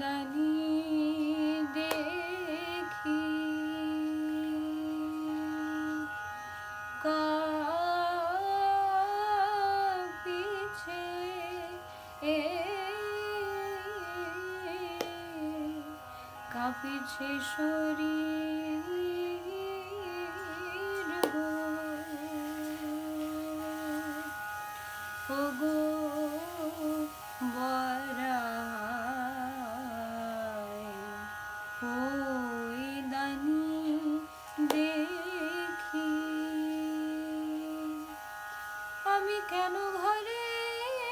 দানি দেখি। কাপিছে কাপিছে শরীর গো। আমি কেন ঘরের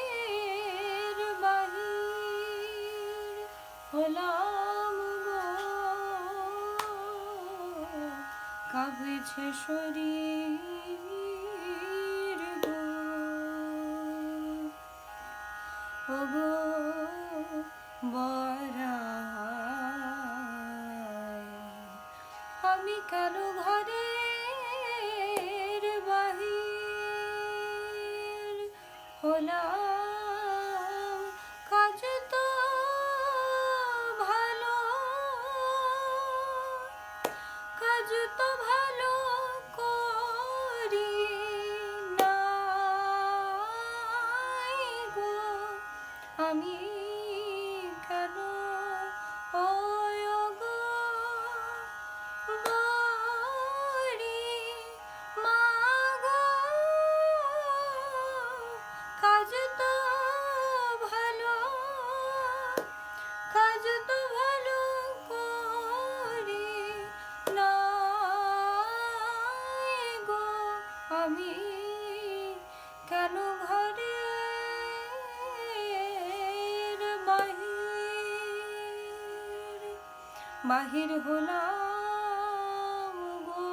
বাহির হলাম কাঁপেছে শরীর গো। ওগো বরাই আমি কেন ঘরের কাজ তো ভালো কাজ তো ভালো। বাহারের বাহির বাহির হলাম গো।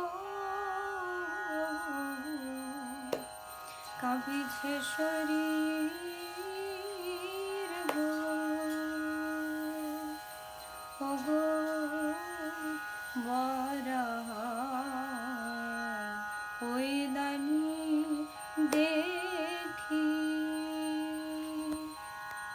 কাঁপিছে শরীর গো। বরা ওই